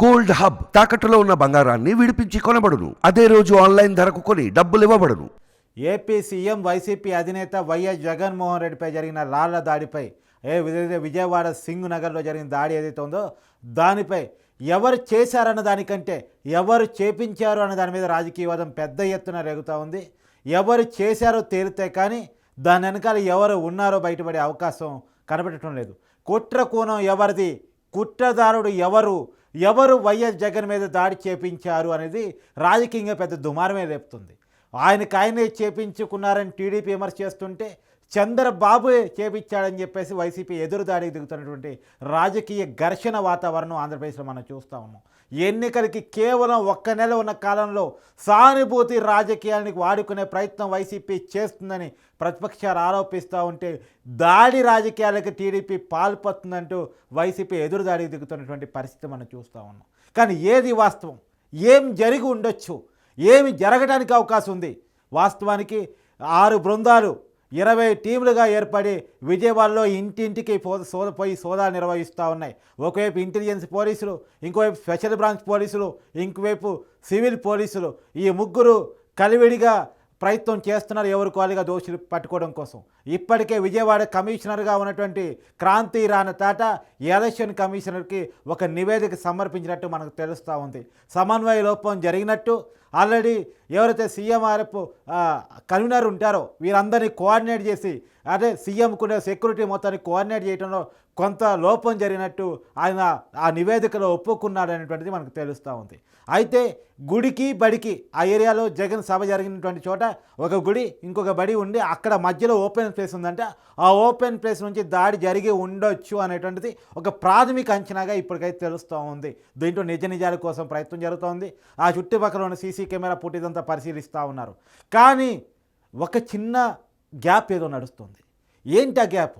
Gold hub తాకట్టులో ఉన్న బంగారాన్ని విడిపించి కొనబడును. అదే రోజు ఆన్లైన్ ధరకు కొని డబ్బులు ఇవ్వబడును. ఏపీ సీఎం వైసీపీ అధినేత వైఎస్ జగన్మోహన్ రెడ్డిపై జరిగిన రాళ్ళ దాడిపై ఏ విధంగా విజయవాడ సింగ్ నగర్లో జరిగిన దాడి ఏదైతే ఉందో దానిపై ఎవరు చేశారన్న దానికంటే ఎవరు చేపించారు అన్న దాని మీద రాజకీయవాదం పెద్ద ఎత్తున రేగుతూ ఉంది. ఎవరు చేశారో తేలితే కానీ దాని వెనకాల ఎవరు ఉన్నారో బయటపడే అవకాశం కనబడటం లేదు. కుట్ర కోణం ఎవరిది? కుట్రదారుడు ఎవరు? ఎవరు వైఎస్ జగన్ మీద దాడి చేపించారు అనేది రాజకీయంగా పెద్ద దుమారమే రేపుతుంది. ఆయనకు ఆయనే చేపించుకున్నారని టీడీపీ విమర్శ చేస్తుంటే చంద్రబాబు చేపించాడని చెప్పేసి వైసీపీ ఎదురుదాడికి దిగుతున్నటువంటి రాజకీయ ఘర్షణ వాతావరణం ఆంధ్రప్రదేశ్లో మనం చూస్తా ఉన్నాం. ఎన్నికలకి కేవలం ఒక్క నెల ఉన్న కాలంలో సానుభూతి రాజకీయానికి వాడుకునే ప్రయత్నం వైసీపీ చేస్తుందని ప్రతిపక్షాలు ఆరోపిస్తూ ఉంటే దాడి రాజకీయాలకు టీడీపీ పాల్పడుతుందంటూ వైసీపీ ఎదురుదాడికి దిగుతున్నటువంటి పరిస్థితి మనం చూస్తూ ఉన్నాం. కానీ ఏది వాస్తవం? ఏం జరిగి ఉండొచ్చు? ఏమి జరగడానికి అవకాశం ఉంది? వాస్తవానికి ఆరు బృందాలు ఇరవై టీములుగా ఏర్పడి విజయవాడలో ఇంటింటికి పో సోద పోయి సోదాలు నిర్వహిస్తూ ఉన్నాయి. ఒకవైపు ఇంటెలిజెన్స్ పోలీసులు ఇంకోవైపు స్పెషల్ బ్రాంచ్ పోలీసులు ఇంకోవైపు సివిల్ పోలీసులు. ఈ ముగ్గురు కలివిడిగా ప్రయత్నం చేస్తున్నారు ఎవరు కాలిగా దోషులు పట్టుకోవడం కోసం. ఇప్పటికే విజయవాడ కమిషనర్గా ఉన్నటువంటి క్రాంతి రాణ తాట ఎలక్షన్ కమిషనర్కి ఒక నివేదిక సమర్పించినట్టు మనకు తెలుస్తూ ఉంది. సమన్వయ లోపం జరిగినట్టు ఆల్రెడీ ఎవరైతే సీఎంఆర్ఎఫ్ కన్వీనర్ ఉంటారో వీరందరినీ కోఆర్డినేట్ చేసి అదే సీఎంకునే సెక్యూరిటీ మొత్తాన్ని కోఆర్డినేట్ చేయడంలో కొంత లోపం జరిగినట్టు ఆయన ఆ నివేదికలో ఒప్పుకున్నాడు అనేటువంటిది మనకు తెలుస్తూ ఉంది. అయితే గుడికి బడికి ఆ ఏరియాలో జగన్ సభ జరిగినటువంటి చోట ఒక గుడి ఇంకొక బడి ఉండి అక్కడ మధ్యలో ఓపెన్ ప్లేస్ ఉందంటే. ఆ ఓపెన్ ప్లేస్ నుంచి దాడి జరిగి ఉండొచ్చు అనేటువంటిది ఒక ప్రాథమిక అంచనాగా ఇప్పటికైతే తెలుస్తూ ఉంది. దీంట్లో నిజ నిజాల కోసం ప్రయత్నం జరుగుతోంది. ఆ చుట్టుపక్కల ఉన్న సీసీ కెమెరా పుట్టిదంతా పరిశీలిస్తూ ఉన్నారు. కానీ ఒక చిన్న గ్యాప్ ఏదో నడుస్తుంది. ఏంటి ఆ గ్యాప్?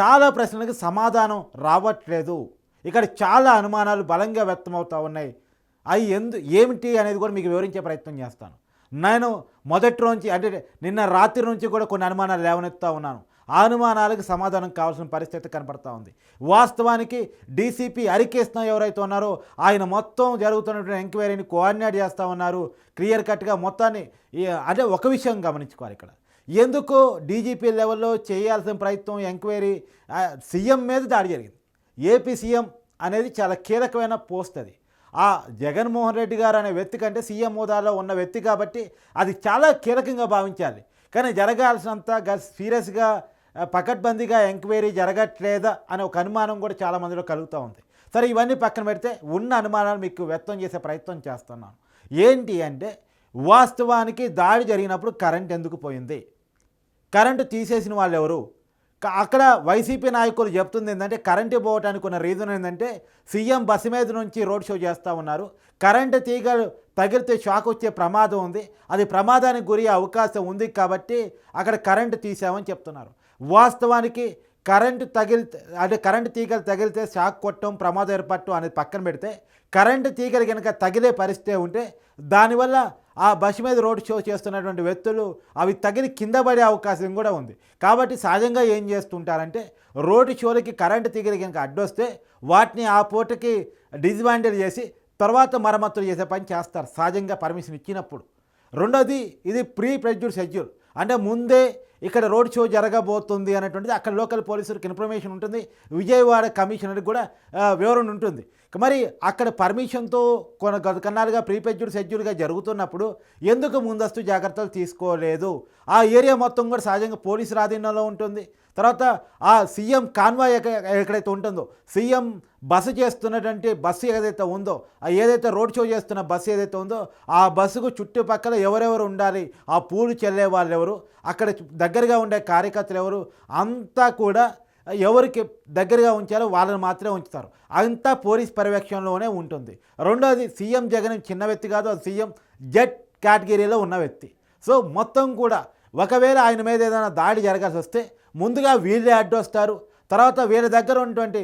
చాలా ప్రశ్నలకు సమాధానం రావట్లేదు. ఇక్కడ చాలా అనుమానాలు బలంగా వ్యక్తమవుతూ ఉన్నాయి. అవి ఎందు ఏమిటి అనేది కూడా మీకు వివరించే ప్రయత్నం చేస్తాను. నేను మొదటి నుంచి అంటే నిన్న రాత్రి నుంచి కూడా కొన్ని అనుమానాలు లేవనెత్తుతూ ఉన్నాను. ఆ అనుమానాలకు సమాధానం కావాల్సిన పరిస్థితి కనపడతా ఉంది. వాస్తవానికి డీసీపీ హరికృష్ణ ఎవరైతే ఉన్నారో ఆయన మొత్తం జరుగుతున్నటువంటి ఎంక్వైరీని కోఆర్డినేట్ చేస్తూ ఉన్నారు. క్లియర్ కట్గా మొత్తాన్ని అంటే ఒక విషయం గమనించుకోవాలి ఇక్కడ. ఎందుకు డీజీపీ లెవెల్లో చేయాల్సిన ప్రయత్నం ఎంక్వైరీ సీఎం మీద దాడి జరిగింది. ఏపీ సీఎం అనేది చాలా కీలకమైన పోస్ట్ అది. ఆ జగన్మోహన్ రెడ్డి గారు అనే వ్యక్తి కంటే సీఎం హోదాలో ఉన్న వ్యక్తి కాబట్టి అది చాలా కీలకంగా భావించాలి. కానీ జరగాల్సినంత సీరియస్గా పకడ్బందీగా ఎంక్వైరీ జరగట్లేదా అనే ఒక అనుమానం కూడా చాలా మందిలో కలుగుతూ ఉంది. సరే ఇవన్నీ పక్కన పెడితే ఉన్న అనుమానాలు మీకు వ్యక్తం చేసే ప్రయత్నం చేస్తున్నాను. ఏంటి అంటే వాస్తవానికి దాడి జరిగినప్పుడు కరెంట్ ఎందుకు పోయింది? కరెంటు తీసేసిన వాళ్ళు ఎవరు అక్కడ వైసీపీ నాయకులు చెప్తుంది ఏంటంటే కరెంటు పోవటానికి ఉన్న రీజన్ ఏంటంటే సీఎం బస్సు మీద నుంచి రోడ్ షో చేస్తూ ఉన్నారు. కరెంటు తీగలు తగిలితే షాక్ వచ్చే ప్రమాదం ఉంది. అది ప్రమాదానికి గురి అవకాశం ఉంది కాబట్టి అక్కడ కరెంటు తీసామని చెప్తున్నారు. వాస్తవానికి కరెంటు తగిలితే అంటే కరెంటు తీగలు తగిలితే షాక్ కొట్టడం ప్రమాదం ఏర్పడటం అనేది పక్కన పెడితే కరెంటు తీగలు కనుక తగిలే పరిస్థితి ఉంటే దానివల్ల ఆ బస్సు మీద రోడ్ షో చేస్తున్నటువంటి వ్యక్తులు అవి తగిలి కింద పడే అవకాశం కూడా ఉంది. కాబట్టి సహజంగా ఏం చేస్తుంటారంటే రోడ్డు షోలకి కరెంటు తీగలు కనుక అడ్డొస్తే వాటిని ఆ పూటకి డిజ్మాండిల్ చేసి తర్వాత మరమ్మతులు చేసే పని చేస్తారు సహజంగా పర్మిషన్ ఇచ్చినప్పుడు. రెండోది ఇది ప్రీ ప్రెడ్యూర్ షెడ్యూల్. అంటే ముందే ఇక్కడ రోడ్ షో జరగబోతుంది అనేటువంటిది అక్కడ లోకల్ పోలీసులకు ఇన్ఫర్మేషన్ ఉంటుంది. విజయవాడ కమిషనర్కి కూడా వివరణ ఉంటుంది. మరి అక్కడ పర్మిషన్తో కొన గత కన్నాలుగా ప్రీ షెడ్యూల్గా జరుగుతున్నప్పుడు ఎందుకు ముందస్తు జాగ్రత్తలు తీసుకోలేదు? ఆ ఏరియా మొత్తం కూడా సహజంగా పోలీసుల ఆధీనంలో ఉంటుంది. తర్వాత ఆ సీఎం కాన్వాయ్ ఎక్కడైతే ఉంటుందో సీఎం బస్సు చేస్తున్నటువంటి బస్సు ఏదైతే ఉందో ఏదైతే రోడ్ షో చేస్తున్న బస్సు ఏదైతే ఉందో ఆ బస్సుకు చుట్టుపక్కల ఎవరెవరు ఉండాలి ఆ పూలు చెల్లే వాళ్ళు ఎవరు అక్కడ దగ్గరగా ఉండే కార్యకర్తలు ఎవరు అంతా కూడా ఎవరికి దగ్గరగా ఉంచారో వాళ్ళని మాత్రమే ఉంచుతారు. అంతా పోలీస్ పర్యవేక్షణలోనే ఉంటుంది. రెండోది సీఎం జగన్ చిన్న వ్యక్తి కాదు అది సీఎం జెడ్ కేటగిరీలో ఉన్న వ్యక్తి. సో మొత్తం కూడా ఒకవేళ ఆయన మీద ఏదైనా దాడి జరగాల్సి వస్తే ముందుగా వీళ్ళే అడ్డొస్తారు. తర్వాత వీళ్ళ దగ్గర ఉన్నటువంటి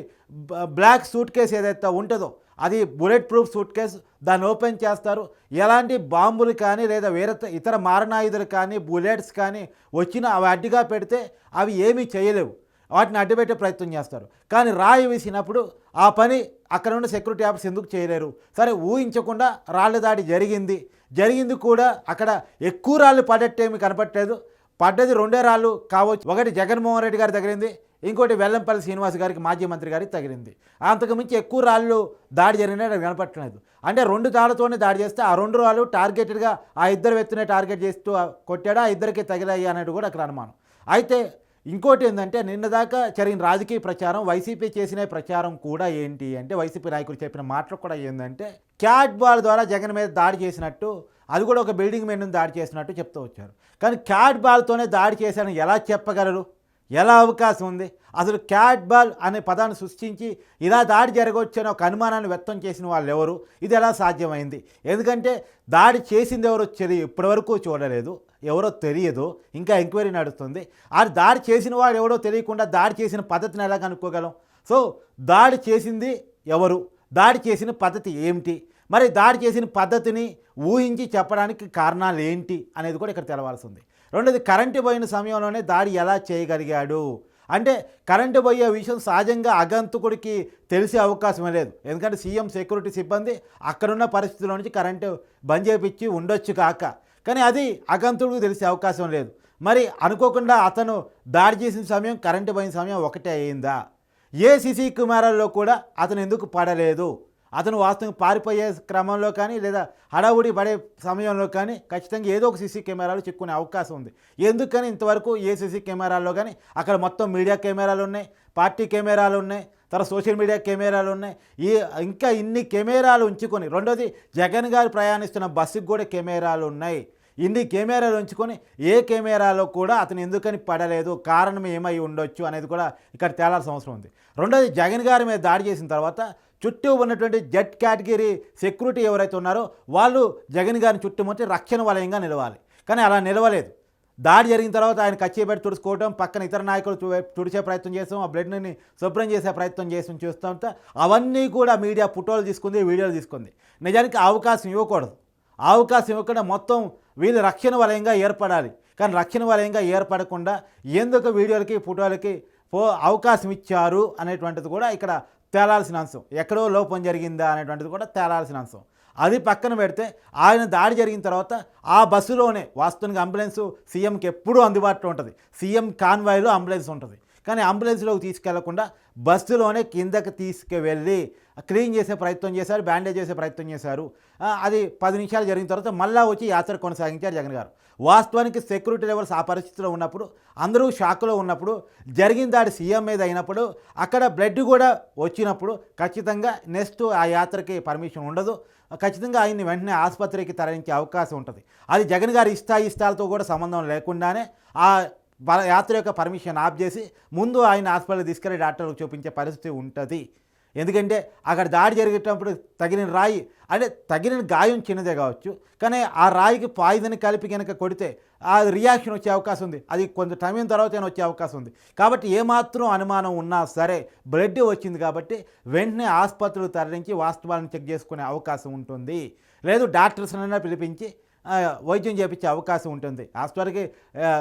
బ్లాక్ సూట్ కేసు ఏదైతే ఉంటుందో అది బుల్లెట్ ప్రూఫ్ సూట్ కేసు దాన్ని ఓపెన్ చేస్తారు. ఎలాంటి బాంబులు కానీ లేదా వేరే ఇతర మారణాయుధులు కానీ బుల్లెట్స్ కానీ వచ్చిన అవి అడ్డుగా పెడితే అవి ఏమీ చేయలేవు. వాటిని అడ్డుపెట్టే ప్రయత్నం చేస్తారు. కానీ రాయి వేసినప్పుడు ఆ పని అక్కడ ఉన్న సెక్యూరిటీ ఆఫీస్ ఎందుకు చేయలేరు? సరే ఊహించకుండా రాళ్ళ దాడి జరిగింది. జరిగింది కూడా అక్కడ ఎక్కువ రాళ్ళు పడేట్టేమి కనపట్టలేదు పడ్డది రెండే రాళ్ళు కావచ్చు. ఒకటి జగన్మోహన్ రెడ్డి గారి తగిలింది ఇంకోటి వెల్లంపల్లి శ్రీనివాస్ గారికి మాజీ మంత్రి గారికి తగిలింది. అంతకుమించి ఎక్కువ రాళ్ళు దాడి జరిగినట్టు కనపట్టలేదు అంటే రెండు తాళ్ళతోనే దాడి చేస్తే ఆ రెండు రాళ్ళు టార్గెటెడ్గా ఆ ఇద్దరు వ్యక్తినే టార్గెట్ చేస్తూ కొట్టాడా ఆ ఇద్దరికి తగిలాయి అనేది కూడా అక్కడ అనుమానం. అయితే ఇంకోటి ఏంటంటే నిన్న దాకా జరిగిన రాజకీయ ప్రచారం వైసీపీ చేసిన ప్రచారం కూడా ఏంటి అంటే వైసీపీ నాయకులు చెప్పిన మాటలు కూడా ఏంటంటే క్యాట్ బాల్ ద్వారా జగన్ మీద దాడి చేసినట్టు అది కూడా ఒక బిల్డింగ్ మీద దాడి చేసినట్టు చెప్తూ వచ్చారు. కానీ క్యాట్ బాల్తోనే దాడి చేశారని ఎలా చెప్పగలరు? ఎలా అవకాశం ఉంది? అసలు క్యాట్ బాల్ అనే పదాన్ని సృష్టించి ఇలా దాడి జరగవచ్చు అనే ఒక అనుమానాన్ని వ్యక్తం చేసిన వాళ్ళు ఎవరు? ఇది ఎలా సాధ్యమైంది? ఎందుకంటే దాడి చేసింది ఎవరో తెలియ ఇప్పటివరకు చూడలేదు. ఎవరో తెలియదు. ఇంకా ఎంక్వైరీ నడుస్తుంది. ఆ దాడి చేసిన వాడు ఎవరో తెలియకుండా దాడి చేసిన పద్ధతిని ఎలా కనుక్కోగలం? సో దాడి చేసింది ఎవరు? దాడి చేసిన పద్ధతి ఏమిటి? మరి దాడి చేసిన పద్ధతిని ఊహించి చెప్పడానికి కారణాలు ఏంటి అనేది కూడా ఇక్కడ తెలవాల్సి ఉంది రెండోది కరెంటు పోయిన సమయంలోనే దాడి ఎలా చేయగలిగాడు? అంటే కరెంటు పోయే విషయం సహజంగా అగంతుకుడికి తెలిసే అవకాశం లేదు. ఎందుకంటే సీఎం సెక్యూరిటీ సిబ్బంది అక్కడున్న పరిస్థితుల్లో నుంచి కరెంటు బంద్ చేపించి ఉండొచ్చు కాక. కానీ అది అగంతుడికి తెలిసే అవకాశం లేదు. మరి అనుకోకుండా అతను దాడి చేసిన సమయం కరెంటు పోయిన సమయం ఒకటే అయిందా? ఏ సీసీ కెమెరాల్లో కూడా అతను ఎందుకు పడలేదు? అతను వాస్తవంగా పారిపోయే క్రమంలో కానీ లేదా హడావుడి పడే సమయంలో కానీ ఖచ్చితంగా ఏదో ఒక సీసీ కెమెరాలు చిక్కునే అవకాశం ఉంది. ఎందుకని ఇంతవరకు ఏ సీసీ కెమెరాల్లో కానీ అక్కడ మొత్తం మీడియా కెమెరాలు ఉన్నాయి పార్టీ కెమెరాలు ఉన్నాయి తర్వాత సోషల్ మీడియా కెమెరాలు ఉన్నాయి. ఈ ఇంకా ఇన్ని కెమెరాలు ఉంచుకొని రెండోది జగన్ గారు ప్రయాణిస్తున్న బస్సుకు కూడా కెమెరాలు ఉన్నాయి. ఇన్ని కెమెరాలు ఉంచుకొని ఏ కెమెరాలో కూడా అతను ఎందుకని పడలేదు కారణం ఏమై ఉండొచ్చు అనేది కూడా ఇక్కడ తేలాల్సిన అవసరం ఉంది. రెండోది జగన్ గారి మీద దాడి చేసిన తర్వాత చుట్టూ ఉన్నటువంటి జెడ్ కేటగిరీ సెక్యూరిటీ ఎవరైతే ఉన్నారో వాళ్ళు జగన్ గారిని చుట్టుముట్టి రక్షణ వలయంగా నిలవాలి. కానీ అలా నిలవలేదు. దాడి జరిగిన తర్వాత ఆయన కచ్చి పెట్టి తుడుచుకోవడం పక్కన ఇతర నాయకులు తుడిచే ప్రయత్నం చేస్తాం ఆ బ్లడ్ని శుభ్రం చేసే ప్రయత్నం చేసి చూస్తుంటే అవన్నీ కూడా మీడియా ఫోటోలు తీసుకుంది వీడియోలు తీసుకుంది. నిజానికి అవకాశం ఇవ్వకూడదు. అవకాశం ఇవ్వకుండా మొత్తం వీళ్ళు రక్షణ వలయంగా ఏర్పడాలి. కానీ రక్షణ వలయంగా ఏర్పడకుండా ఎందుకు వీడియోలకి ఫోటోలకి పో అవకాశం ఇచ్చారు అనేటువంటిది కూడా ఇక్కడ తేలాల్సిన అంశం. ఎక్కడో లోపం జరిగిందా అనేటువంటిది కూడా తేలాల్సిన అంశం. అది పక్కన పెడితే ఆయన దాడి జరిగిన తర్వాత ఆ బస్సులోనే వాస్తవానికి అంబులెన్స్ సీఎంకి ఎప్పుడూ అందుబాటులో ఉంటుంది. సీఎం కాన్వాయ్లో అంబులెన్స్ ఉంటుంది. కానీ అంబులెన్స్లోకి తీసుకెళ్ళకుండా బస్సులోనే కిందకి తీసుకువెళ్ళి క్లీన్ చేసే ప్రయత్నం చేశారు బ్యాండేజ్ చేసే ప్రయత్నం చేశారు. అది పది నిమిషాలు జరిగిన తర్వాత మళ్ళా వచ్చి యాత్ర కొనసాగించారు జగన్ గారు. వాస్తవానికి సెక్యూరిటీ లెవెల్స్ ఆ పరిస్థితిలో ఉన్నప్పుడు అందరూ షాక్లో ఉన్నప్పుడు జరిగిన దాడి సీఎం మీద అయినప్పుడు అక్కడ బ్లడ్ కూడా వచ్చినప్పుడు ఖచ్చితంగా నెక్స్ట్ ఆ యాత్రకి పర్మిషన్ ఉండదు. ఖచ్చితంగా ఆయన్ని వెంటనే ఆసుపత్రికి తరలించే అవకాశం ఉంటుంది. అది జగన్ గారి ఇష్టాయిష్టాలతో కూడా సంబంధం లేకుండానే ఆ యాత్ర యొక్క పర్మిషన్ ఆఫ్ చేసి ముందు ఆయన హాస్పిటల్ తీసుకెళ్ళి డాక్టర్లకు చూపించే పరిస్థితి ఉంటుంది. ఎందుకంటే అక్కడ దాడి జరిగేటప్పుడు తగిన రాయి అంటే తగిన గాయం చిన్నదే కావచ్చు. కానీ ఆ రాయికి పాయిజన్ కలిపి కనుక కొడితే ఆ రియాక్షన్ వచ్చే అవకాశం ఉంది. అది కొంత టైం తర్వాత వచ్చే అవకాశం ఉంది. కాబట్టి ఏమాత్రం అనుమానం ఉన్నా సరే బ్లడ్ వచ్చింది కాబట్టి వెంటనే ఆసుపత్రులు తరలించి వాస్తవాలను చెక్ చేసుకునే అవకాశం ఉంటుంది. లేదు డాక్టర్స్ అయినా పిలిపించి వైద్యం చేపించే అవకాశం ఉంటుంది. హాస్పిటల్కి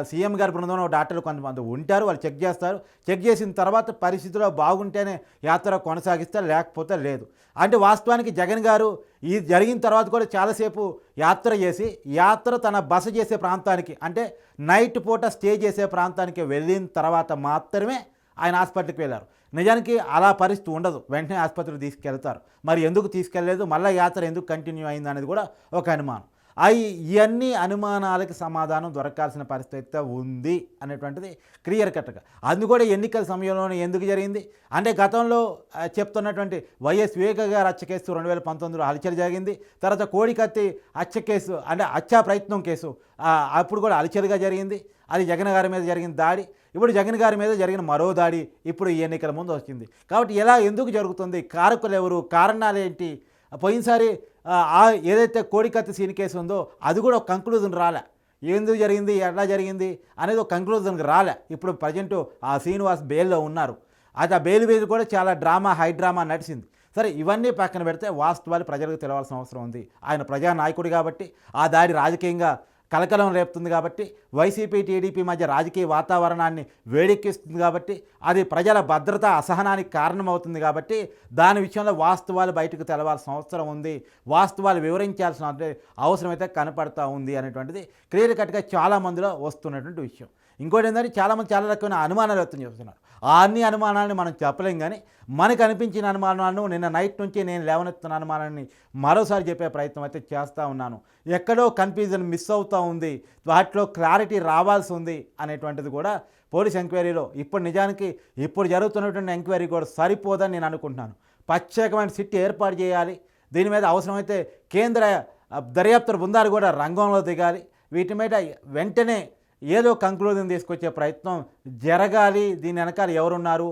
సీఎం గారి బృందంలో డాక్టర్లు కొంతమంది ఉంటారు వాళ్ళు చెక్ చేస్తారు. చెక్ చేసిన తర్వాత పరిస్థితిలో బాగుంటేనే యాత్ర కొనసాగిస్తారు లేకపోతే లేదు. అంటే వాస్తవానికి జగన్ గారు ఈ జరిగిన తర్వాత కూడా చాలాసేపు యాత్ర చేసి యాత్ర తన బస చేసే ప్రాంతానికి అంటే నైట్ పూట స్టే చేసే ప్రాంతానికి వెళ్ళిన తర్వాత మాత్రమే ఆయన హాస్పిటల్కి వెళ్ళారు. నిజానికి అలా పరిస్థితి ఉండదు. వెంటనే ఆసుపత్రికి తీసుకెళ్తారు. మరి ఎందుకు తీసుకెళ్ళలేదు మళ్ళీ యాత్ర ఎందుకు కంటిన్యూ అయింది అనేది కూడా ఒక అనుమానం. అవి ఇవన్నీ అనుమానాలకి సమాధానం దొరకాల్సిన పరిస్థితి ఉంది అనేటువంటిది క్లియర్ కట్గా. అది కూడా ఎన్నికల సమయంలోనే ఎందుకు జరిగింది? అంటే గతంలో చెప్తున్నటువంటి వైఎస్ వివేక గారు హత్య కేసు రెండు వేల పంతొమ్మిదిలో హల్చల్ జరిగింది. తర్వాత కోడికత్తి హత్య కేసు అంటే హత్యా ప్రయత్నం కేసు అప్పుడు కూడా హల్చల్గా జరిగింది. అది జగన్ గారి మీద జరిగిన దాడి. ఇప్పుడు జగన్ గారి మీద జరిగిన మరో దాడి ఇప్పుడు ఈ ఎన్నికల ముందు వచ్చింది. కాబట్టి ఎలా ఎందుకు జరుగుతుంది? కారకులు ఎవరు? కారణాలు ఏంటి పోయినసారి ఏదైతే కోడికత్తి సీన్ కేసు ఉందో అది కూడా ఒక కంక్లూజన్ రాలే. ఎందుకు జరిగింది? ఎట్లా జరిగింది? అనేది ఒక కంక్లూజన్కి రాలే. ఇప్పుడు ప్రజెంట్ ఆ శ్రీనివాస్ బెయిల్లో ఉన్నారు. అది ఆ బెయిల్ మీద కూడా చాలా డ్రామా హై డ్రామా నడిచింది. సరే ఇవన్నీ పక్కన పెడితే వాస్తవాలు ప్రజలకు తెలవాల్సిన అవసరం ఉంది. ఆయన ప్రజానాయకుడు కాబట్టి ఆ దాడి రాజకీయంగా కలకలం రేపుతుంది కాబట్టి వైసీపీ టీడీపీ మధ్య రాజకీయ వాతావరణాన్ని వేడెక్కిస్తుంది కాబట్టి అది ప్రజల భద్రత అసహనానికి కారణమవుతుంది కాబట్టి దాని విషయంలో వాస్తవాలు బయటకు తెలవాల్సిన అవసరం ఉంది. వాస్తవాలు వివరించాల్సిన అవసరం అయితే కనపడతా ఉంది అనేటువంటిది క్లియర్ కట్గా చాలా మందిలో వస్తున్నటువంటి విషయం. ఇంకోటి ఏంటంటే చాలామంది చాలా రకమైన అనుమానాలు వ్యక్తం చేస్తున్నారు. ఆ అన్ని అనుమానాలని మనం చెప్పలేం కానీ మనకు అనిపించిన అనుమానాలను నిన్న నైట్ నుంచి నేను లేవనెత్తున్న అనుమానాన్ని మరోసారి చెప్పే ప్రయత్నం అయితే చేస్తూ ఉన్నాను. ఎక్కడో కన్ఫ్యూజన్ మిస్ అవుతా ఉంది. వాటిలో క్లారిటీ రావాల్సి ఉంది అనేటువంటిది కూడా పోలీస్ ఎంక్వైరీలో ఇప్పుడు నిజానికి ఇప్పుడు జరుగుతున్నటువంటి ఎంక్వైరీ కూడా సరిపోదని నేను అనుకుంటున్నాను. ప్రత్యేకమైన సిట్ ఏర్పాటు చేయాలి. దీని మీద అవసరమైతే కేంద్ర దర్యాప్తు బృందాలు కూడా రంగంలో దిగాలి. వీటి మీద వెంటనే ఏదో కంక్లూజన్ తీసుకొచ్చే ప్రయత్నం జరగాలి. దీని వెనకాల ఎవరున్నారు?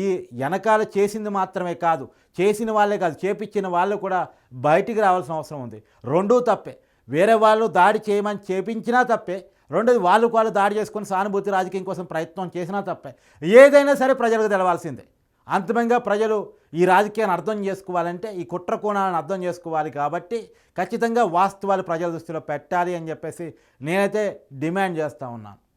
ఈ వెనకాల చేసింది మాత్రమే కాదు చేసిన వాళ్ళే కాదు చేపించిన వాళ్ళు కూడా బయటికి రావాల్సిన అవసరం ఉంది. రెండూ తప్పే. వేరే వాళ్ళు దాడి చేయమని చేపించినా తప్పే. రెండోది వాళ్ళు వాళ్ళు దాడి చేసుకొని సానుభూతి రాజకీయం కోసం ప్రయత్నం చేసినా తప్పే. ఏదైనా సరే ప్రజలకు తెలవాల్సిందే. అంతిమంగా ప్రజలు ఈ రాజకీయాన్ని అర్థం చేసుకోవాలంటే ఈ కుట్ర కోణాలను అర్థం చేసుకోవాలి కాబట్టి ఖచ్చితంగా వాస్తవాలు ప్రజల దృష్టిలో పెట్టాలి అని చెప్పేసి నేనైతే డిమాండ్ చేస్తూ ఉన్నాను.